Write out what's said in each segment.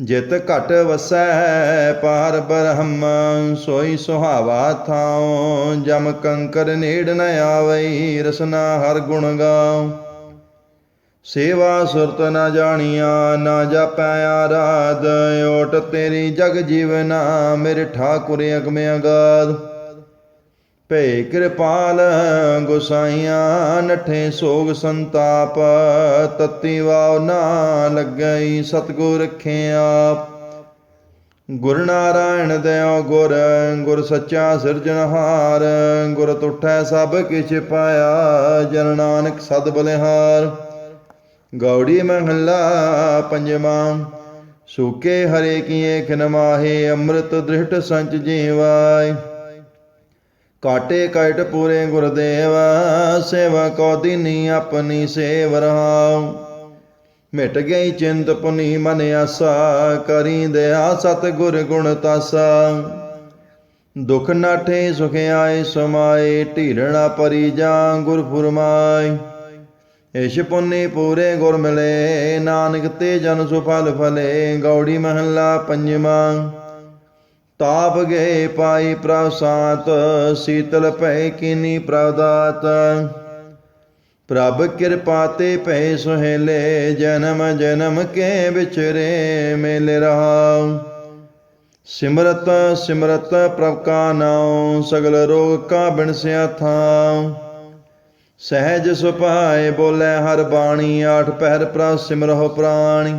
ਜਿਤ ਘਟ ਵਸੈ ਪਾਰ ਬ੍ਰਹਮ, ਸੋਈ ਸੁਹਾਵਾ ਥਾਉ, ਜਮ ਕੰਕਰ ਨੇੜ ਨ ਆਵਈ, ਰਸਨਾ ਹਰ ਗੁਣ ਗਾਉ। ਸੇਵਾ ਸੁਰਤ ਨ ਜਾਣੀਆਂ, ਨਾ ਜਾਪੈ ਆਰਾਧ, ਓਟ ਤੇਰੀ ਜਗ ਜੀਵਨਾ, ਮੇਰੇ ਠਾਕੁਰ ਅਗਮ ਅਗਾਧ। ਭੈ ਕਿਰਪਾਲ ਗੁਸਾਈਆਂ, ਨਠੇ ਸੋਗ ਸੰਤਾਪ, ਤਤੀ ਵਾਉ ਨਾ ਲੱਗਈ ਸਤਗੁਰ ਰਖੇ ਆਪ ਗੁਰ ਨਾਰਾਇਣ ਦਇਓ ਗੁਰ ਗੁਰ ਸੱਚਾ ਸਿਰਜਣਹਾਰ ਗੁਰ ਤੁਠੈ ਸਭ ਕਿਛ ਪਾਇਆ, ਜਨ ਨਾਨਕ ਸਦ ਬਲਿਹਾਰ। ਗੌੜੀ ਮਹੱਲਾ ਪੰਜਵਾਂ, ਸੂਕੇ ਹਰੇ ਕੀਏ ਖਨਮਾਹੇ, ਅੰਮ੍ਰਿਤ ਦ੍ਰਿਸ਼ਟ ਸੰਚ ਜੀਵਾਈ ਕਾਟੇ ਕਟ ਪੂਰੇ ਗੁਰਦੇਵ, ਸੇਵਾ ਕੋ ਦੀਨੀ ਆਪਣੀ ਸੇਵ ਰਹਾਉ। ਮਿਟ ਗਈ ਚਿੰਤ ਪੁਨੀ ਮਨ ਆਸਾ, ਕਰੀ ਦਇਆ ਸਤ ਗੁਰ ਗੁਣ ਤਾਸਾ। ਦੁਖ ਨਾਠੇ ਸੁਖ ਆਏ ਸਮਾਏ ਢੀਰਣਾ ਪਰੀ ਜਾਂ ਗੁਰ ਫੁਰਮਾਈ ਇਸ਼ ਪੁੰਨੀ ਪੂਰੇ ਗੁਰ ਮਿਲੇ, ਨਾਨਕ ਤੇ ਜਨ ਸੁਫਲ ਫਲੇ, ਗੌੜੀ ਮਹੱਲਾ ਪੰਜਵਾਂ। ਤਾਪ ਗਏ ਪਾਈ ਪ੍ਰਸਾਤ, ਸੀਤਲ ਭੈ ਕੀਨੀ ਪ੍ਰਦਾਤ। ਪ੍ਰਭ ਕਿਰਪਾ ਤੇ ਭੈ ਸੁਹੇਲੇ, ਜਨਮ ਜਨਮ ਕੇ ਵਿਚਰੇ ਮੇਲ ਰਹਾਉ ਸਿਮਰਤ ਸਿਮਰਤ ਪ੍ਰਭ ਕਾ ਨਾਉ, ਸਗਲ ਰੋਗ ਕਾ ਬਿਨਸਿਆ ਥਾਉ। ਸਹਿਜ ਸੁਭਾਏ ਬੋਲੇ ਹਰ ਬਾਣੀ, ਆਠ ਪਹਿਰ ਪ੍ਰਭ ਸਿਮਰਹੁ ਪ੍ਰਾਣੀ।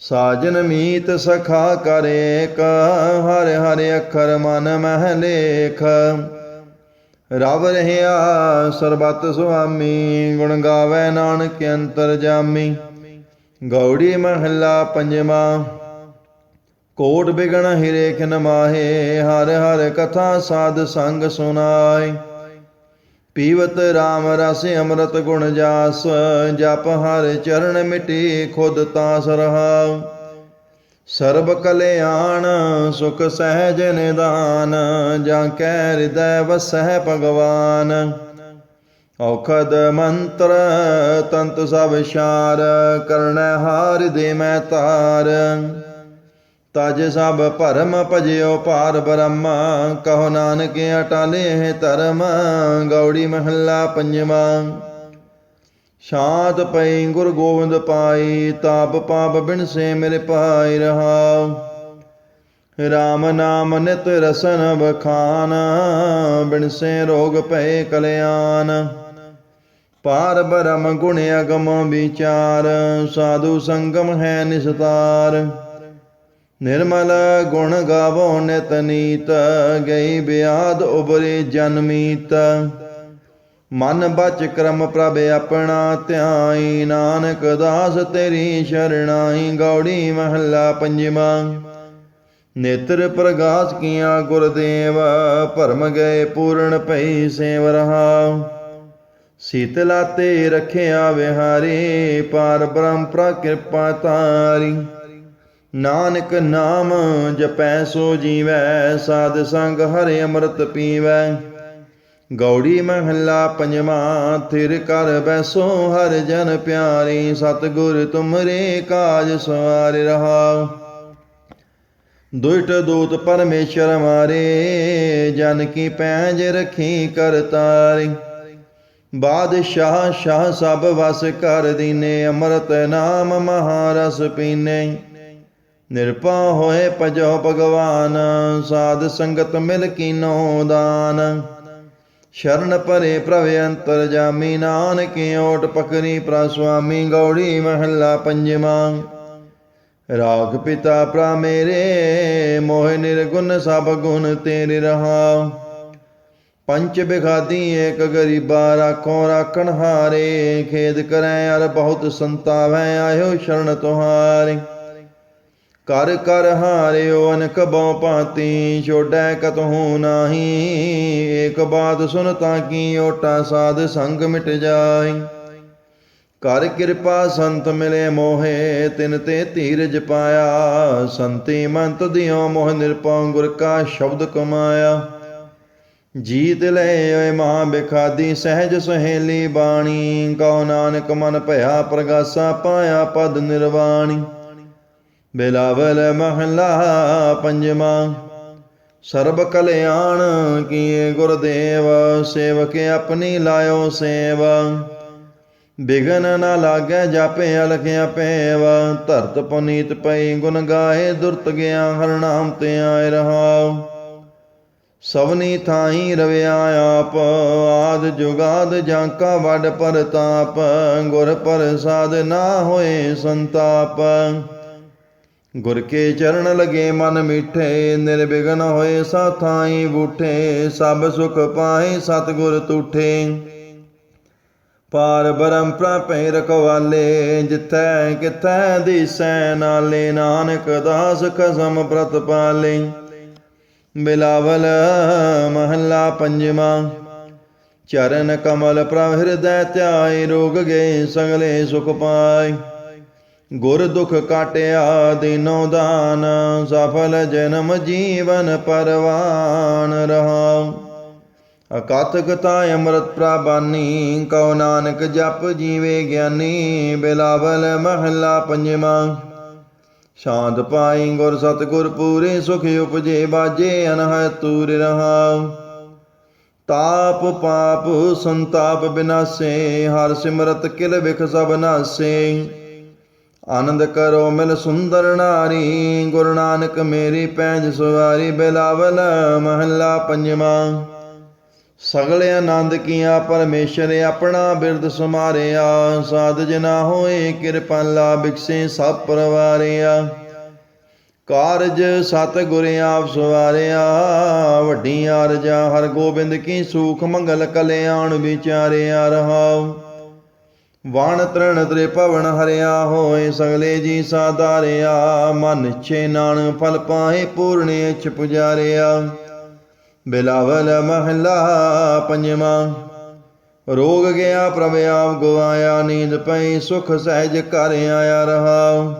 ਸਾਜਨ ਮੀਤ ਸਖਾ ਕਰੇ ਕ, ਹਰ ਹਰ ਅੱਖਰ ਮਨ ਮਹਿ ਲੇਖ। ਰਵ ਰਹਿਆ ਸਰਬਤ ਸੁਆਮੀ, ਗੁਣ ਗਾਵੇ ਨਾਨਕ ਅੰਤਰ ਜਾਮੀ। ਗੌੜੀ ਮਹੱਲਾ ਪੰਜਵਾਂ, ਕੋਟ ਬਿਗਣ ਹਿਰੇਖ ਨਮਾਹੇ, ਹਰ ਹਰ ਕਥਾ ਸਾਧ ਸੰਗ ਸੁਨਾਏ। ਪੀਵਤ RAM ਰਸ ਅੰਮ੍ਰਿਤ ਗੁਣ ਜਾਸ, ਜਪ ਹਰ ਚਰਨ ਮਿਟੀ ਖੁਦ ਤਾਸ ਰਹਾਉ ਸਰਬ ਕਲਿਆਣ, ਸੁਖ ਸਹਿਜ ਨਿਦਾਨ, ਜਾਂ ਕੈ ਹਿਰਦੈ ਵਸਹਿ ਭਗਵਾਨ। ਔਖਦ ਮੰਤਰ ਤੰਤ ਸਭ ਸ਼ਾਰ ਕਰਣੈ ਹਾਰ ਦੇ ਮੈਂ ਤਾਰ। ਤਜ ਸਭ ਭਰਮ ਭਜਿਓ ਭਾਰ ਬ੍ਰਹਮ, ਕਹੋ ਨਾਨਕ ਅਟਾਲੇ ਹੈ ਧਰਮ, ਗੌੜੀ ਮਹੱਲਾ ਪੰਜਵਾਂ। ਸ਼ਾਂਤ ਪਈ ਗੁਰ ਗੋਬਿੰਦ ਪਾਈ, ਤਾਪ ਪਾਪ ਬਿਨ ਸੇ ਮੇਰੇ ਪਾਈ ਰਹਾਉ। ਰਾਮ ਨਾਮ ਨਿਤ ਰਸਨ ਬਖਾਨ ਬਿਨ ਸੇ ਰੋਗ ਭਏ ਕਲਿਆਣ। ਪਾਰ ਬ੍ਰਹਮ ਗੁਣ ਅਗਮ ਵਿਚਾਰ, ਸਾਧੂ ਸੰਗਮ ਹੈ ਨਿਸਤਾਰ। ਨਿਰਮਲ ਗੁਣ ਗਾਵੋ ਨਿਤ ਨੀਤ, ਗਈ ਬਿਆਦ ਉਬਰੇ ਜਨਮੀਤ ਮਨ ਬਚ ਕਰਮ ਪ੍ਰਭ ਆਪਣਾ ਧਿਆਈ, ਨਾਨਕ ਦਾਸ ਤੇਰੀ ਸ਼ਰਣਾਈ, ਗੌੜੀ ਮਹੱਲਾ ਪੰਜਵਾਂ। ਨੇਤਰ ਪ੍ਰਗਾਸ ਕੀਆਂ ਗੁਰਦੇਵ, ਭਰਮ ਗਏ ਪੂਰਨ ਭਈ ਸੇਵ ਰਹਾ। ਸੀਤਲਾ ਤੇ ਰਖਿਆ ਵਿਹਾਰੀ, ਪਾਰ ਬ੍ਰਹਮ ਪ੍ਰ ਕਿਰਪਾ ਤਾਰੀ। ਨਾਨਕ ਨਾਮ ਜਪੈ ਸੋ ਜੀਵੈ, ਸਾਧ ਸੰਗ ਹਰਿ ਅੰਮ੍ਰਿਤ ਪੀਵੈ। ਗੌੜੀ ਮਹੱਲਾ ਪੰਜਵਾਂ, ਥਿਰ ਕਰ ਬੈਸੋ ਹਰ ਜਨ ਪਿਆਰੀ, ਸਤਿਗੁਰ ਤੁਮਰੇ ਕਾਜ ਸਵਾਰ ਰਹਾਉ। ਦੁਇਟ ਦੂਤ ਪਰਮੇਸ਼ਰ ਮਾਰੇ, ਜਨ ਕੀ ਪੈਂਜ ਰਖੀ ਕਰ ਤਾਰੀ। ਬਾਦਸ਼ਾਹ, ਸ਼ਾਹ ਸਭ ਵਸ ਕਰ ਦੀਨੇ, ਅੰਮ੍ਰਿਤ ਨਾਮ ਮਹਾਰਸ ਪੀਨੇ। ਨਿਰਪਾ ਹੋਏ ਭਜੋ ਭਗਵਾਨ, ਸਾਧ ਸੰਗਤ ਮਿਲ ਕੀਨੋ ਦਾਨ। ਸ਼ਰਨ ਪਰੇ ਪ੍ਰਭ ਅੰਤਰ ਜਾਮੀ ਨਾਨਕ, ਓਟ ਪਕਰੀ ਪ੍ਰਾ ਗੌੜੀ ਮਹੱਲਾ ਪੰਜਵਾਂ। ਰਾਗ ਪਿਤਾ ਪ੍ਰਾ ਮੇਰੇ, ਮੋਹ ਨਿਰਗੁਣ ਸਭ ਗੁਣ ਤੇਰੇ ਰਹਾ। ਪੰਚ ਬਿਖਾਦੀ ਏਕ ਗਰੀਬਾ ਰਾਖੋ ਰਾਖਣ ਹਾਰੇ, ਖੇਦ ਕਰੈ ਅਰ ਬਹੁਤ ਸੰਤਾਵੈ, ਆਇਓ ਸ਼ਰਨ ਤੁਹਾਰੇ। ਕਰ ਕਰ ਹਾਰਿਓ ਅਨਕ ਬਉ ਪਾਤੀ ਛੋੜੈ ਕਤਹੂ ਨਾਹੀ। ਏਕ ਬਾਤ ਸੁਨ ਤਾਂ ਕੀ ਓਟਾ ਸਾਧ ਸੰਗ ਮਿਟ ਜਾਈ ਕਰ ਕਿਰਪਾ ਸੰਤ ਮਿਲੇ ਮੋਹੇ, ਤਿਨ ਤੇ ਧੀਰਜ ਪਾਇਆ। ਸੰਤੀ ਮੰਤ ਦਿਓ ਮੋਹ ਨਿਰਪਉ ਗੁਰ ਕਾ ਸ਼ਬਦ ਕਮਾਇਆ। ਜੀਤ ਲੈ ਓਏ ਮਾਂ ਬਿਖਾਦੀ, ਸਹਿਜ ਸੁਹੇਲੀ ਬਾਣੀ। ਕਉ ਨਾਨਕ ਮਨ ਭਇਆ, ਪ੍ਰਗਾਸਾ ਪਾਇਆ ਪਦ ਨਿਰਵਾਣੀ। ਬਿਲਾਵਲ ਮਹਲਾ ਪੰਜਵਾਂ। ਸਰਬ ਕਲਿਆਣ ਕੀਏ ਗੁਰਦੇਵ, ਸੇਵਕ ਆਪਣੀ ਲਾਇਓ ਸੇਵ। ਬਿਗਨ ਨਾ ਲਾਗੈ ਜਾਪੇ ਅਲਖਿਆ ਪੇਵ। ਧਰਤ ਪੁਨੀਤ ਪਈ ਗੁਣ ਗਾਏ, ਦੁਰਤ ਗਿਆ ਹਰ ਨਾਮ ਤੇ ਆਏ ਰਹਾਉ। ਸਵਨੀ ਥਾਈ ਰਵਿਆ ਆਪ, ਆਦ ਜੁਗਾਦ ਜਾਂਕਾ ਵੱਡ ਪਰਤਾਪ ਗੁਰ ਪ੍ਰਸਾਦ ਨਾ ਹੋਏ ਸੰਤਾਪ। ਗੁਰ ਕੇ ਚਰਨ ਲਗੇ ਮਨ ਮਿਠੇ, ਨਿਰਵਿਘਨ ਹੋਏ ਸਾਥਾਈ ਬੂਠੇ, ਸਭ ਸੁਖ ਪਾਏ ਸਤਿਗੁਰ ਤੂਠੇ। ਪਾਰ ਬਰਮ ਪ੍ਰਪੈ ਰਖਵਾਲੇ, ਜਿਥੈ ਕਿਥੈ ਦਿਸੈ ਨਾਲੇ, ਨਾਨਕ ਦਾਸ ਖਸਮ ਪ੍ਰਤ ਪਾਲੇ। ਬਿਲਾਵਲ ਮਹੱਲਾ ਪੰਜਵਾਂ, ਚਰਨ ਕਮਲ ਪ੍ਰਭ ਹਿਰਦੈ ਧਿਆਏ, ਰੋਗ ਗਏ ਸਗਲੇ ਸੁਖ ਪਾਏ। ਗੁਰ ਦੁਖ ਕਾਟਿਆ ਦੀਨੋ ਦਾਨ, ਸਫਲ ਜਨਮ ਜੀਵਨ ਪਰਵਾਨ ਰਹਾ ਅਕਥ ਕਥਾ ਅੰਮ੍ਰਿਤ ਪ੍ਰਬਾਨੀ, ਕਉ ਨਾਨਕ ਜਪ ਜੀਵੇ ਗਿਆਨੀ, ਬਿਲਾਵਲ ਮਹੱਲਾ ਪੰਜਵਾਂ। ਸ਼ਾਂਤ ਪਾਈ ਗੁਰ ਸਤਗੁਰ ਪੂਰੇ ਸੁਖ ਉਪਜੇ, ਬਾਜੇ ਅਨਹਦ ਤੂਰ ਰਹਾ ਤਾਪ ਪਾਪ ਸੰਤਾਪ ਬਿਨਾਸੇ, ਹਰ ਸਿਮਰਤ ਕਿਲ ਵਿਖ ਸਭ ਨਾਸੇ। ਆਨੰਦ ਕਰੋ ਮਿਲ ਸੁੰਦਰ ਨਾਰੀ, ਗੁਰੂ ਨਾਨਕ ਮੇਰੀ ਪੈਂਜ ਸਵਾਰੀ, ਬਿਲਾਵਲ ਮਹੱਲਾ ਪੰਜਵਾਂ। ਸਗਲੇ ਆਨੰਦ ਕੀਆ, ਪਰਮੇਸ਼ਰ ਆਪਣਾ ਬਿਰਦ ਸਮਾਰਿਆ। ਸਾਧ ਜਨਾ ਹੋਏ ਕਿਰਪਾਲਾ ਬਿਕਸੇ ਸਭ ਪਰਵਾਰਿਆ। ਕਾਰਜ ਸਤ ਗੁਰ ਆਪ ਸਵਾਰਿਆ। ਵੱਡੀ ਅਰਜਾ ਹਰ ਗੋਬਿੰਦ ਕੀ ਸੂਖ ਮੰਗਲ ਕਲਿਆਣ ਵਿਚਾਰਿਆ ਰਹਾਉ। ਵਾਣ ਤ੍ਰਣ ਤ੍ਰੇ ਭਵਨ ਹਰਿਆ ਹੋਏ, ਸਗਲੇ ਜੀ ਸਾਧਾਰਿਆ। ਮਨ ਛੇ ਨਾਨ ਫਲ ਪਾਏ ਪੂਰਨ ਇਛ ਪੁਜਾਰਿਆ। ਬਿਲਾਵਲ ਮਹਲਾ ਪੰਜਵਾਂ, ਰੋਗ ਗਿਆ ਪ੍ਰਭ ਆਪ ਗਵਾਇਆ, ਨੀਂਦ ਪਈ ਸੁਖ ਸਹਿਜ ਕਰ ਆਇਆ ਰਹਾ।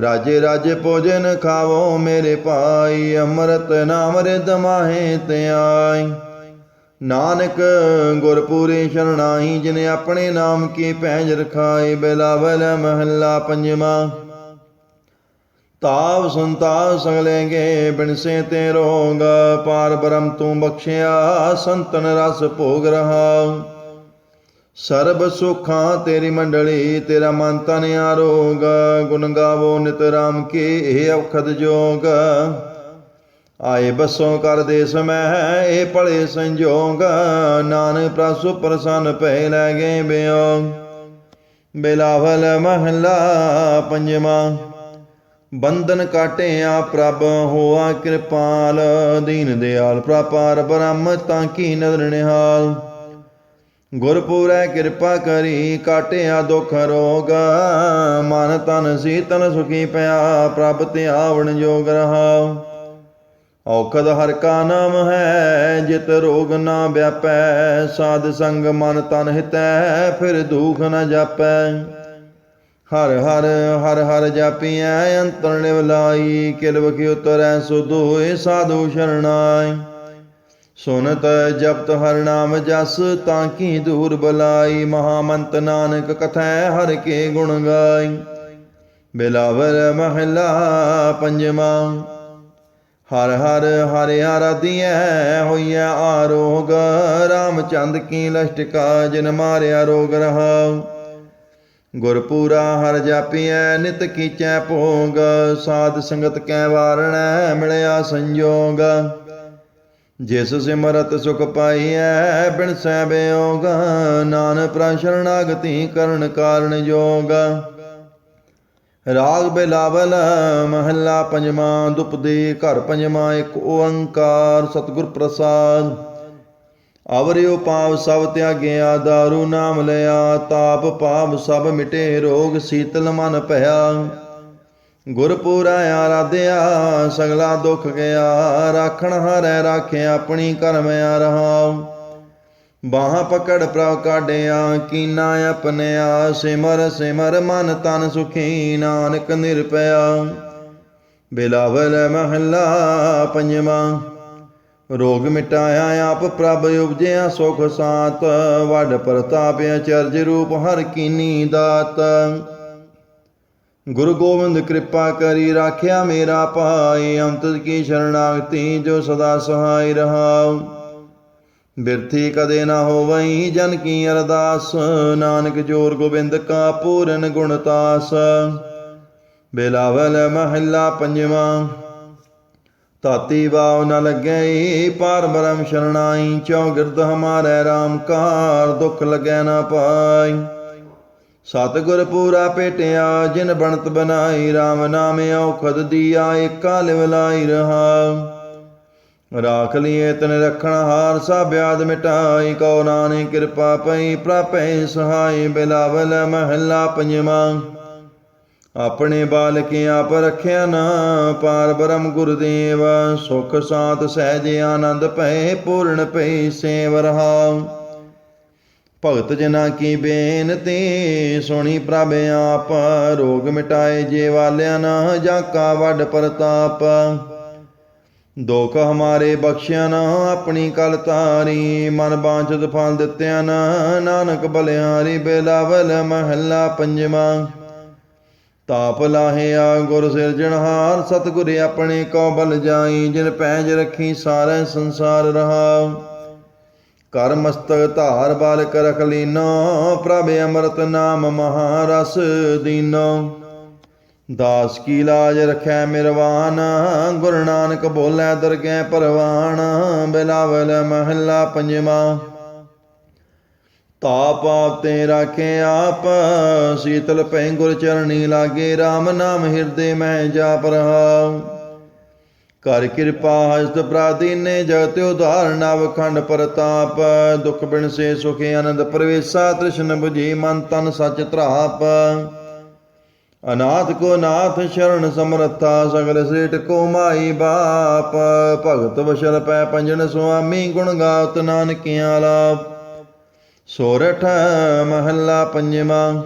ਰਾਜੇ ਰਾਜੇ ਭੋਜਨ ਖਾਵੋ ਮੇਰੇ ਭਾਈ, ਅੰਮ੍ਰਿਤ ਨਾਮ ਰਿਦ ਮਾਹੇ ਤੇ ਆਈ। ਨਾਨਕ ਗੁਰਪੂਰੇ ਸ਼ਰਣਾਈ ਜਿਨੇ ਆਪਣੇ ਨਾਮ ਕੀ ਪੈਜ ਰਖਾਏ, ਬਿਲਾਵਲ ਮਹੱਲਾ ਪੰਜਵਾਂ। ਤਾਵ ਸੰਤਾਪ ਸਗਲੇਗੇ ਬਿਨਸੇ ਤੇ ਰੋਗ, ਪਾਰ ਬ੍ਰਹਮ ਤੂੰ ਬਖਸ਼ਿਆ, ਸੰਤਨ ਰਸ ਭੋਗ ਰਹਾ। ਸਰਬ ਸੁਖਾਂ ਤੇਰੀ ਮੰਡਲੀ, ਤੇਰਾ ਮਨ ਤਨ ਆਰੋਗ, ਗੁਣ ਗਾਵੋ ਨਿਤ ਰਾਮ ਕੀ, ਇਹ ਔਖਦ ਜੋਗ। ਆਏ ਬਸੋਂ ਕਰ ਦੇ ਸਮੈ ਇਹ ਭਲੇ ਸੰਜੋਗ। ਨਾਨਕ ਪ੍ਰਸੁ ਪ੍ਰਸੰਨ ਭੈ ਲੈ ਗਏ ਬਿਓ। ਬਿਲਾਵਲ ਮਹਲਾ ਪੰਜਵਾਂ। ਬੰਧਨ ਕਾਟਿਆ ਪ੍ਰਭ, ਹੋਆ ਕਿਰਪਾਲ। ਦੀਨ ਦਿਆਲ ਪ੍ਰਪਾਰ ਬ੍ਰਹਮ, ਤਾਂ ਕੀ ਨਦਰ ਨਿਹਾਲ। ਗੁਰਪੂਰੈ ਕਿਰਪਾ ਕਰੀ, ਕਾਟਿਆ ਦੁਖ ਰੋਗ। ਮਨ ਤਨ ਸੀਤਨ ਸੁਖੀ ਪਿਆ, ਪ੍ਰਭ ਤੇ ਆਵਣ ਜੋਗ ਰਹਾ ਔਖਦ ਹਰ ਕਾ ਨਾਮ ਹੈ, ਜਿਤ ਰੋਗ ਨਾ ਵਿਆਪੈ। ਸਾਧ ਸੰਗ ਮਨ ਤਨ ਹਿਤੈ, ਫਿਰ ਦੁਖ ਨ ਜਾਪੈ। ਹਰ ਹਰ ਹਰ ਹਰ ਜਾਪੀਐ, ਅੰਤਰ ਨਿਵਲਾਈ ਕਿਲ ਵਖਿ ਉਤਰੈ ਸੁਧੋਏ ਸਾਧੂ ਸ਼ਰਣਾਈ। ਸੁਨਤ ਜਪਤ ਹਰ ਨਾਮ ਜਸ, ਤਾਂ ਕੀ ਦੂਰ ਬਲਾਈ। ਮਹਾਮੰਤ ਨਾਨਕ ਕਥੈ, ਹਰ ਕੇ ਗੁਣ ਗਾਈ। ਬਿਲਾਵਰ ਮਹਲਾ ਪੰਜਵਾਂ ਹਰ ਹਰ ਹਰ ਆਰਾਧੀਐ ਹੋਈਐ ਆਰੋਗ, ਰਾਮਚੰਦ ਕੀ ਲਸ਼ਟਕਾ ਜਨ ਮਾਰਿਆ ਰੋਗ ਰਹਾ ਗੁਰਪੂਰਾ ਹਰ ਜਾਪੀਐ, ਨਿਤ ਕੀਚੈ ਭੋਗ, ਸਾਧ ਸੰਗਤ ਕੈ ਵਾਰਣੈ, ਮਿਲਿਆ ਸੰਜੋਗ। ਜਿਸ ਸਿਮਰਤ ਸੁਖ ਪਾਈਐ, ਬਿਨ ਸੈ ਬਿਯੋਗ ਨਾਨਕ ਪ੍ਰਸ਼ਰਣਾਗਤੀ ਕਰਨ ਕਾਰਨ ਜੋਗ। ਰਾਗ ਬਿਲਾਵਲ, ਮਹੱਲਾ ਪੰਜਵਾਂ ਦੁਪਦੇ ਘਰ ਪੰਜਵਾਂ, ਇੱਕ ਓੰਕਾਰ ਸਤਿਗੁਰ ਪ੍ਰਸਾਦ। ਅਵਰਿਓ ਪਾਪ ਸਭ ਤਿਆਗਿਆ, ਦਾਰੂ ਨਾਮ ਲਿਆ, ਤਾਪ ਪਾਪ ਸਭ ਮਿਟੇ, ਰੋਗ ਸੀਤਲ ਮਨ ਭਇਆ। ਗੁਰਪੂਰਾ ਆਰਾਧਿਆ, ਸਗਲਾ ਦੁੱਖ ਗਿਆ, ਰਾਖਣ ਹਾਰੈ ਰਾਖਿਆ ਆਪਣੀ ਕਰਮ ਆ ਰਹਾ। ਬਾਹਾਂ ਪਕੜ ਪ੍ਰਭ ਕਾਢਿਆ, ਕੀਨਾ ਆਪਣਿਆ ਸਿਮਰ ਸਿਮਰ ਮਨ ਤਨ ਸੁਖੀ, ਨਾਨਕ ਨਿਰਪਿਆ ਬਿਲਾਵਲ ਮਹੱਲਾ ਪੰਜਵਾਂ, ਰੋਗ ਮਿਟਾਇਆ, ਆਪ ਪ੍ਰਭ ਉਪਜਿਆ, ਸੁਖ ਸਾਤ, ਵੱਡ ਪ੍ਰਤਾਪ ਅਚਰਜ ਰੂਪ ਹਰ ਕੀਨੀ ਦਾਤ। ਗੁਰੂ ਗੋਬਿੰਦ ਕਿਰਪਾ ਕਰੀ ਰਾਖਿਆ ਮੇਰਾ ਭਾਈ ਅੰਤਰ ਕੀ ਸ਼ਰਣਾਗਤੀ, ਜੋ ਸਦਾ ਸਹਾਈ ਰਹਾਉ ਬਿਰਥੀ ਕਦੇ ਨਾ ਹੋਵਈ ਜਨ ਕੀ ਅਰਦਾਸ। ਨਾਨਕ ਜੋਰ ਗੋਬਿੰਦ ਕਾ ਪੂਰਨ ਗੁਣਤਾਸ ਬਿਲਾਵਲ ਮਹੱਲਾ ਪੰਜਵਾਂ। ਤਾਤੀ ਵਾਵ ਨ ਲੱਗਈ, ਪਾਰ ਬ੍ਰਹਮ ਸ਼ਰਣਾਈ ਚਉ ਗਿਰਦ ਹਮਾਰੇ RAM ਕਾਰ, ਦੁਖ ਲੱਗੈ ਨਾ ਪਾਈ। ਸਤਿਗੁਰ ਪੂਰਾ ਭੇਟਿਆ ਜਿਨ ਬਣਤ ਬਨਾਈ RAM ਨਾਮ ਔਖਦ ਦੀਆ, ਏਕਾ ਲਿਵ ਲਾਈ ਰਹਾ। ਰਾਖ ਲਿਏ ਤਨ ਰਖਣ ਹਾਰ ਸਭ ਬਿਆਦ ਮਿਟਾਈ, ਕਉ ਨਾਨਕ ਕਿਰਪਾ ਪਈ ਪ੍ਰਪੈ ਸਹਾਈ, ਬਿਲਾਵਲ ਮਹੱਲਾ ਪੰਜਵਾਂ। ਆਪਣੇ ਬਾਲਕ ਆਪ ਰਖਿਆ ਨਾ, ਪਾਰ ਬ੍ਰਹਮ ਗੁਰਦੇਵ, ਸੁਖ ਸਾਤ ਸਹਿਜ ਆਨੰਦ ਭੈ ਪੂਰਨ ਭੈ ਸੇਵ ਰਹਾ। ਭਗਤ ਜਨਾ ਕੀ ਬੇਨਤੀ, ਸੁਣੀ ਪ੍ਰਭ ਆਪ, ਰੋਗ ਮਿਟਾਏ ਜੇ ਵਾਲਿਆ ਨਾ, ਜਾਂ ਕਾ ਵੱਡ ਪਰਤਾਪ। ਦੁਖ ਹਮਾਰੇ ਬਖਸ਼ਿਆ ਨਾ, ਆਪਣੀ ਕਲ ਤਾਰੀ, ਮਨ ਬਾਂਚਤ ਫਲ ਦਿੱਤਿਆ ਨਾ, ਨਾਨਕ ਬਲਿਹਾਰੀ ਬੇਲਾਵਲ ਮਹੱਲਾ ਪੰਜਵਾਂ। ਤਾਪ ਲਾਹਿਆ ਗੁਰ ਸਿਰਜਣਹਾਰ ਸਤਿਗੁਰ ਆਪਣੇ ਕੋ ਬਲ ਜਾਈ, ਜਿਨ ਪੈਜ ਰੱਖੀ ਸਾਰੇ ਸੰਸਾਰ ਰਹਾ। ਕਰ ਮਸਤਕ ਧਾਰ ਬਾਲਕ ਰਖ ਲੀਨੋ, ਪ੍ਰਭ ਅੰਮ੍ਰਿਤ ਨਾਮ ਮਹਾਰਸ ਦੀਨੋ। ਦਾਸ ਕੀ ਲਾਜ ਰਖੈ ਮਿਰਵਾਨ, ਗੁਰੂ ਨਾਨਕ ਬੋਲੇ ਦਰਗਹਿ ਪਰਵਾਨ, ਬਿਲਾਵਲ ਮਹੱਲਾ ਪੰਜਵਾਂ। ਤਾਪ ਆਪ ਤੇ ਰਾਖੇ ਆਪ, ਸੀਤਲ ਪੈ ਗੁਰ ਚਰਣੀ ਲਾਗੇ RAM ਨਾਮ ਹਿਰਦੇ ਮੈਂ ਜਾਪ ਰਹਾ ਕਰ ਕਿਰਪਾ ਹਸਤ ਪ੍ਰਾਦੀਨੇ ਜਗਤ ਉਧਾਰ ਨਵ ਪ੍ਰਤਾਪ। ਦੁਖ ਬਿਨ ਸੇ ਸੁਖ ਆਨੰਦ ਪ੍ਰਵੇਸ਼ਾ, ਤ੍ਰਿਸ਼ਨ 부ਜੀ ਮਨ ਤਨ ਸਚ ਧਰਾਪ। ਅਨਾਥ ਕੋ ਨਾਥ ਸ਼ਰਨ ਸਮਰੱਥਾ, ਸਗਲ ਸੇਟ ਕੋ ਮਾਈ ਬਾਪ। ਭਗਤ ਵਸ਼ਲ ਪੈ ਪੰਜਨ ਸੁਆਮੀ, ਗੁਣ ਗਾਵਤ ਨਾਨਕਿਆ ਲਾਭ। ਸੋਰਠ ਮਹੱਲਾ ਪੰਜਵਾਂ।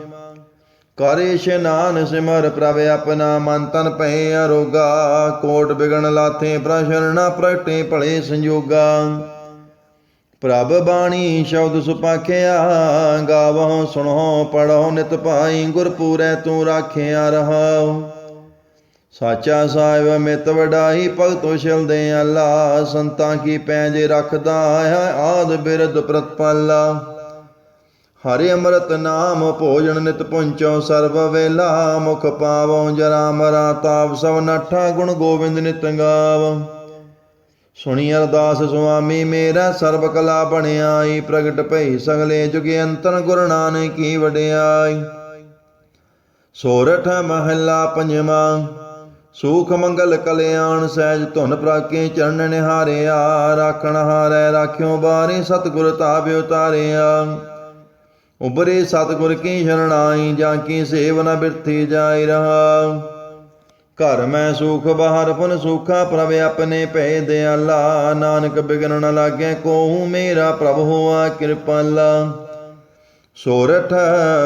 ਕਰ ਇਸ਼ਨਾਨ ਸਿਮਰ ਪ੍ਰਭ ਆਪਣਾ, ਮਨ ਤਨ ਪੈ ਅਰੋਗਾ। ਕੋਟ ਬਿਗਣ ਲਾਥੇ ਪ੍ਰਸ਼ਰਣਾ ਪ੍ਰਗਟੇ ਭਲੇ ਸੰਜੋਗਾ। ਪ੍ਰਭ ਬਾਣੀ ਸ਼ਬਦ ਸੁਪਾਖਿਆ ਗਾਵਹੁ ਸੁਣੋ ਪੜੋ ਨਿਤ ਪਾਈ, ਗੁਰਪੂਰੈ ਤੂੰ ਰਾਖਿਆ ਰਹਾਉ। ਸਾਚਾ ਸਾਹਿਬ ਮਿਤ ਵਡਾਈ ਭਗਤੋ ਸ਼ਿਲ ਦੇ ਅੱਲਾ, ਸੰਤਾਂ ਕੀ ਪੈਜ ਰੱਖਦਾ ਹੈ, ਆਦ ਬਿਰਦ ਪ੍ਰਤਪਾਲਾ। ਹਰਿ ਅੰਮ੍ਰਿਤ ਨਾਮ ਭੋਜਨ ਨਿਤ ਪੁੰਚੋ ਸਰਬ ਵੇਲਾ, ਮੁਖ ਪਾਵੋ ਜਰਾ ਮਰਾ ਤਾਪ ਸਭ ਨਠਾ, ਗੁਣ ਗੋਬਿੰਦ ਨਿਤ ਗਾਵ। ਸੁਣੀ ਅਰਦਾਸ ਸੁਆਮੀ, ਮੇਰਾ ਸਰਬ ਕਲਾ ਬਣਿਆਈ ਪ੍ਰਗਟ ਭਈ ਸਗਲੇ ਜੁਗੇ ਅੰਤਰ ਗੁਰੂ ਨਾਨਕ ਕੀ ਵਡਿਆਈ ਸੋਰਠ ਮਹੱਲਾ ਪੰਜਵਾਂ, ਸੂਖ ਮੰਗਲ ਕਲਿਆਣ ਸਹਿਜ ਧੁਨ ਪ੍ਰਾਕੇ ਚਰਨ ਨਿਹਾਰਿਆ, ਰਾਖਣ ਹਾਰੈ ਰਾਖਿਓ ਬਾਰੇ ਸਤਿਗੁਰ ਤਾਬਿ ਉਤਾਰਿਆ। ਉਬਰੇ ਸਤਿਗੁਰ ਕੀ ਸ਼ਰਣਾਈ, ਜਾਂ ਕੀ ਸੇਵ ਨ ਬਿਰਥੀ ਜਾਈ ਰਹਾ। ਘਰ ਮੈਂ ਸੁਖ, ਬਾਹਰ ਪੁਨ ਸੁਖਾ, ਪ੍ਰਭ ਆਪਣੇ ਭੈ ਦਿਆਲਾ। ਨਾਨਕ ਬਿਗਨ ਨ ਲਾਗੇ ਕੋਹੂ ਮੇਰਾ ਪ੍ਰਭ ਹੋਆ ਕਿਰਪਾਲਾ। ਸੋਰਠ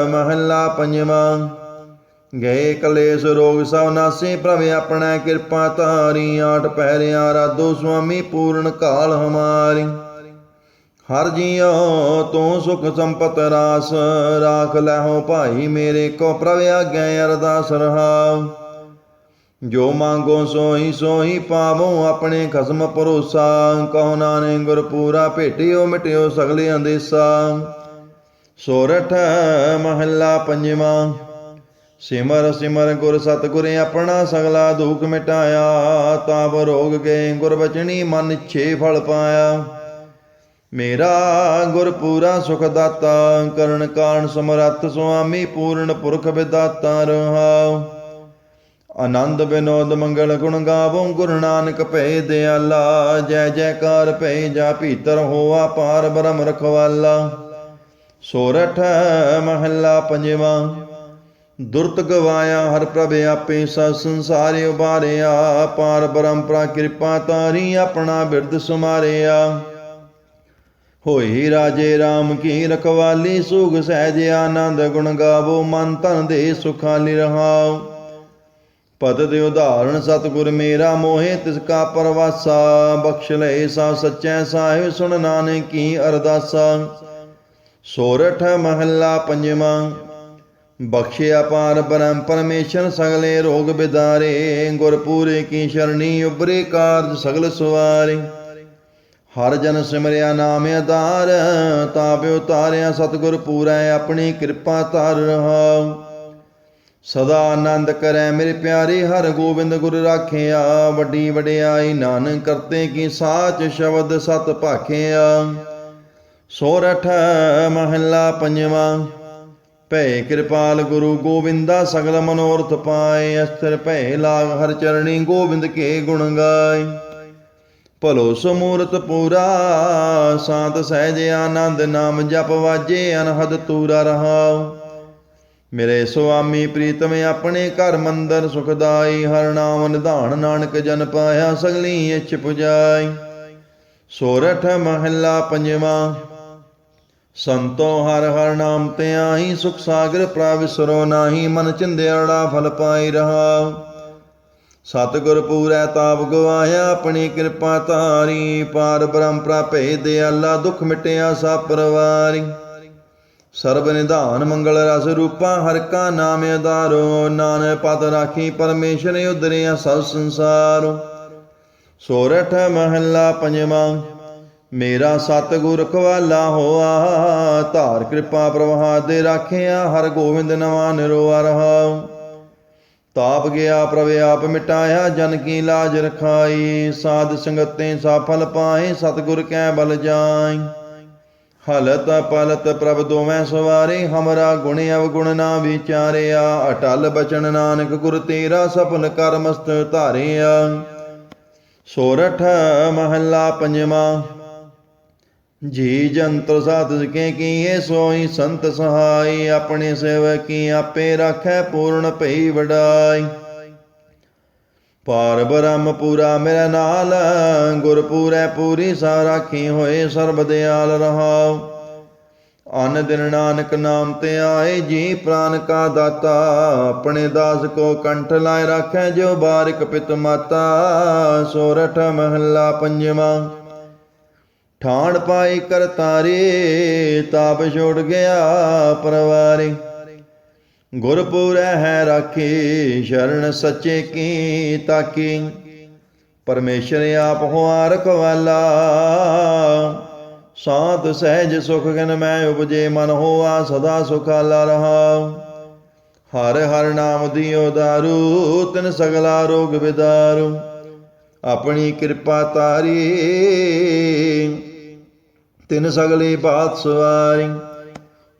ਮਹੱਲਾ ਪੰਜਵਾਂ, ਗਏ ਕਲੇਸ਼ ਰੋਗ ਸਭ ਨਾਸੀ, ਪ੍ਰਭ ਆਪਣਾ ਕਿਰਪਾ ਧਾਰੀ, ਆਠ ਪਹਿਰਿਆ ਰਾਧੋ ਸੁਆਮੀ, ਪੂਰਨ ਕਾਲ ਹਮਾਰੀ। ਹਰ ਜੀਉ ਤੂੰ ਸੁਖ ਸੰਪਤ ਰਾਸ, ਰਾਖ ਲੈਹੋ ਭਾਈ ਮੇਰੇ ਕੋ, ਪ੍ਰਭ ਆਗੇ ਅਰਦਾਸ ਰਹਾ ਜੋ ਮੰਗੋ ਸੋਈ ਸੋਈ ਪਾਵੋ ਆਪਣੇ ਖਸਮ ਭਰੋਸਾ। ਕਹੋ ਨਾਨਕ ਗੁਰ ਪੂਰਾ ਭੇਟਿਓ ਮਿਟਿਓ ਸਗਲੇ ਅੰਦੇਸਾ ਸੋਰਠ ਮਹੱਲਾ ਪੰਜਵਾਂ। ਸਿਮਰ ਸਿਮਰ ਗੁਰ ਸਤਿਗੁਰ ਆਪਣਾ ਸਗਲਾ ਦੁਖ ਮਿਟਾਇਆ। ਤਾਪ ਰੋਗ ਗਏ ਗੁਰ ਬਚਨੀ ਮਨ ਛੇ ਫਲ ਪਾਇਆ। ਮੇਰਾ ਗੁਰ ਪੂਰਾ ਸੁਖ ਦਾਤਾ। ਕਰਨ ਕਾਣ ਸਮਰੱਥ ਸੁਆਮੀ ਪੂਰਨ ਪੁਰਖ ਵਿਦਾਤਾ ਰਹਾਉ ਆਨੰਦ ਬਿਨੋਦ ਮੰਗਲ ਗੁਣ ਗਾਵੋ, ਗੁਰੂ ਨਾਨਕ ਭੈ ਦਿਆਲਾ। ਜੈ ਜੈਕਾਰ ਭੈ ਜਾ ਭੀਤਰ ਹੋਆ, ਪਾਰ ਬ੍ਰਹਮ ਰਖਵਾਲਾ। ਸੋਰਠ ਮਹੱਲਾ ਪੰਜਵਾਂ। ਦੁਰਤ ਗਵਾਇਆ, ਹਰ ਪ੍ਰਭ ਆਪੇ ਸਾ ਸੰਸਾਰੇ ਉਬਾਰਿਆ ਪਾਰ ਬ੍ਰਹਮਪਰਾ ਕਿਰਪਾ ਤਾਰੀ ਆਪਣਾ ਬਿਰਦ ਸੁਮਾਰਿਆ। ਹੋਈ ਰਾਜੇ RAM ਕੀ ਰਖਵਾਲੀ ਸੁਖ ਸਹਿਜ ਆਨੰਦ ਗੁਣ ਗਾਵੋ, ਮਨ ਤਨ ਦੇ ਸੁਖਾਲੀ ਰਹਾਉ ਪਦ ਦੇ ਉਦਾਹਰਣ, ਸਤਿਗੁਰ ਮੇਰਾ ਮੋਹਿ, ਤਿਸ ਕਾ ਪਰਵਾਸਾ, ਬਖਸ਼ ਲਏ ਸਾ ਸੱਚੈ ਸਾਹਿਬ, ਸੁਣ ਨਾਨਕ ਕੀ ਅਰਦਾਸਾ। ਸੋਰਠ ਮਹੱਲਾ ਪੰਜਵਾਂ ਬਖਸ਼ਿਆ ਪਾਰ ਬ੍ਰਹਮ ਪਰਮੇਸ਼ਰ, ਸਗਲੇ ਰੋਗ ਬਿਦਾਰੇ, ਗੁਰਪੂਰੇ ਕੀ ਸ਼ਰਣੀ ਉਬਰੇ ਕਾਰਜ ਸਗਲ ਸਵਾਰੇ। ਹਰ ਜਨ ਸਿਮਰਿਆ ਨਾਮ ਆਧਾਰ ਤਾਪਿ ਉਤਾਰਿਆ ਸਤਿਗੁਰ ਪੂਰੈ ਆਪਣੀ ਕਿਰਪਾ ਧਾਰ ਰਹਾਉ ਸਦਾ ਆਨੰਦ ਕਰੈ ਮੇਰੇ ਪਿਆਰੇ, ਹਰ ਗੋਬਿੰਦ ਗੁਰ ਰਾਖਿਆ। ਵੱਡੀ ਵਡਿਆਈ ਨਾਨਕ ਕਰਤੇ ਕੀ ਸਾਚ ਸ਼ਬਦ ਸਤ ਭਾਖਿਆ। ਸੋਰਠ ਮਹੱਲਾ ਪੰਜਵਾਂ ਭੈ ਕਿਰਪਾਲ ਗੁਰੂ ਗੋਬਿੰਦਾ, ਸਗਲ ਮਨੋਰਥ ਪਾਏ, ਅਸਥਿਰ ਭੈ ਲਾਗ ਹਰ ਚਰਣੀ ਗੋਬਿੰਦ ਕੇ ਗੁਣ ਗਾਏ। ਭਲੋ ਸਮੂਰਤ ਪੂਰਾ, ਸਾਤ ਸਹਿਜ ਆਨੰਦ ਨਾਮ ਜਪ ਵਾਜੇ, ਅਨਹਦ ਤੂਰਾ ਰਹਾਓ ਮੇਰੇ ਸੁਆਮੀ ਪ੍ਰੀਤਮ, ਆਪਣੇ ਘਰ ਮੰਦਰ ਸੁਖਦਾਈ, ਹਰ ਨਾਮ ਨਿਧਾਨ ਨਾਨਕ ਜਨ ਪਾਇਆ, ਸਗਲੀ ਇੱਛ ਪੁਜਾਈ। ਸੋਰਠ ਮਹੱਲਾ ਪੰਜਵਾਂ, ਸੰਤੋ ਹਰ ਹਰ ਨਾਮ ਤੇ ਆਈ, ਸੁਖ ਸਾਗਰ ਪ੍ਰਵਿਸਰੋ ਨਾਹੀ, ਮਨ ਚਿੰਦਿਆੜਾ ਫਲ ਪਾਈ ਰਹਾ। ਸਤਿਗੁਰ ਪੂਰੈ ਤਾਪ ਗਵਾਇਆ, ਆਪਣੀ ਕਿਰਪਾ ਧਾਰੀ, ਪਾਰ ਬ੍ਰਹਮ ਪ੍ਰਾਪੇ ਦਿਆਲਾ ਦੁਖ ਮਿਟਿਆ ਸਾ ਪਰਵਾਰੀ। ਸਰਬ ਨਿਧਾਨ ਮੰਗਲ ਰਸ ਰੂਪਾ ਹਰ ਕਾ ਨਾਮ ਆਧਾਰੋ। ਨਾਨਕ ਪਦ ਰਾਖੀ ਪਰਮੇਸ਼ਰ ਉਦਰਿਆ ਸਭ ਸੰਸਾਰ। ਸੋਰਠ ਮਹੱਲਾ ਪੰਜਵਾਂ, ਮੇਰਾ ਸਤਿਗੁਰ ਰਖਵਾਲਾ ਹੋਆ। ਧਾਰ ਕਿਰਪਾ ਪ੍ਰਵਾਹ ਦੇ ਰਾਖਿਆ ਹਰ ਗੋਬਿੰਦ ਨਵਾ ਨਿਰੋਆ ਰਹਾਉ ਤਾਪ ਗਿਆ ਪ੍ਰਭ ਆਪ ਮਿਟਾਇਆ, ਜਨ ਕੀ ਲਾਜ ਰਖਾਈ। ਸਾਧ ਸੰਗਤੇ ਸਫਲ ਪਾਏ, ਸਤਿਗੁਰ ਕੈ ਬਲ ਜਾਈ ਹਲਤ ਪਲਤ ਪ੍ਰਭ ਦੋਵੇਂ ਸਵਾਰੇ, ਹਮਰਾ ਗੁਣ ਅਵਗੁਣ ਨਾ ਵਿਚਾਰਿਆ। ਅਟਲ ਬਚਨ ਨਾਨਕ ਗੁਰ ਤੇਰਾ ਸਫਲ ਕਰ ਧਾਰਿਆ। ਸੋਰਠ ਮਹੱਲਾ ਪੰਜਵਾਂ। ਜੀ ਜੰਤਰ ਸਾਧ ਕੇ ਕੀਏ, ਸੋਈ ਸੰਤ ਸਹਾਈ, ਆਪਣੇ ਸੇਵਕੀ ਆਪੇ ਰਾਖੈ ਪੂਰਨ ਭਈ ਵਡਾਈ। ਪਾਰ ਬ੍ਰਹਮ ਪੂਰਾ ਮੇਰੇ ਨਾਲ ਗੁਰ ਪੂਰੀ ਸਾ ਰਾਖੀ ਹੋਏ ਸਰਬ ਦਿਆਲ ਰਹਾਉ। ਅਨ ਦਿਨ ਨਾਨਕ ਨਾਮ ਤੇ ਆਏ, ਜੀ ਪ੍ਰਾਨ ਕਾ ਦਾਤਾ, ਆਪਣੇ ਦਾਸ ਕੋ ਕੰਠ ਲਾਇ ਰਾਖੈ ਜੋ ਬਾਰਿਕ ਪਿਤ ਮਾਤਾ, ਸੋਰਠ ਮਹੱਲਾ ਪੰਜਵਾਂ। ਠਾਣ ਪਾਈ ਕਰਤਾਰੇ, ਤਾਪ ਛੋੜ ਗਿਆ ਪਰਵਾਰੇ। ਗੁਰਪੁਰੈ ਹੈ ਰਾਖੀ, ਸ਼ਰਨ ਸੱਚੇ ਕੀ ਤਾਕੀ। ਪਰਮੇਸ਼ਰ ਆਪ ਹੋਆ ਰਖਵਾਲਾ। ਸਾਧ ਸਹਿਜ ਸੁਖ ਗਨ ਮੈਂ ਉਪਜੇ, ਮਨ ਹੋਆ ਸਦਾ ਸੁਖਾਲਾ ਰਹਾ। ਹਰ ਹਰ ਨਾਮ ਦਿਓ ਦਾਰੂ, ਤਿਨ ਸਗਲਾ ਰੋਗ ਵਿਦਾਰੂ ਆਪਣੀ ਕਿਰਪਾ ਤਾਰੀ, ਤਿਨ ਸਗਲੀ ਬਾਤ ਸਵਾਰੀ।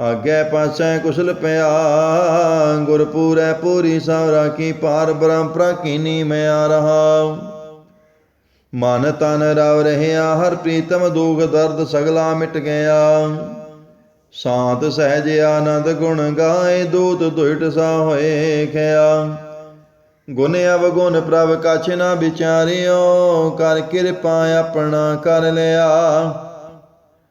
ਆਗੇ ਪਾਸੈ ਕੁਸ਼ਲ ਪਿਆ, ਗੁਰਪੂਰੈ ਪੂਰੀ ਸਭ ਰਾਖੀ ਪਾਰ ਬ੍ਰਹਮ ਪ੍ਰਕੀਨੀ ਮਿਆ ਰਹਾ। ਮਨ ਤਨ ਰਵ ਰਹਿਆ, ਹਰ ਪ੍ਰੀਤਮ ਦੁਖ ਦਰਦ ਸਗਲਾ ਮਿਟ ਗਿਆ। ਸਾਤ ਸਹਿਜ ਆਨੰਦ ਗੁਣ ਗਾਏ, ਦੂਤ ਦੁਇਟ ਸਾ ਹੋਏ ਖਿਆ। ਗੁਣ ਅਵਗੁਣ ਪ੍ਰਭ ਕਛ ਨਾ ਵਿਚਾਰਿਓ, ਕਰ ਕਿਰਪਾ ਆਪਣਾ ਕਰ ਲਿਆ।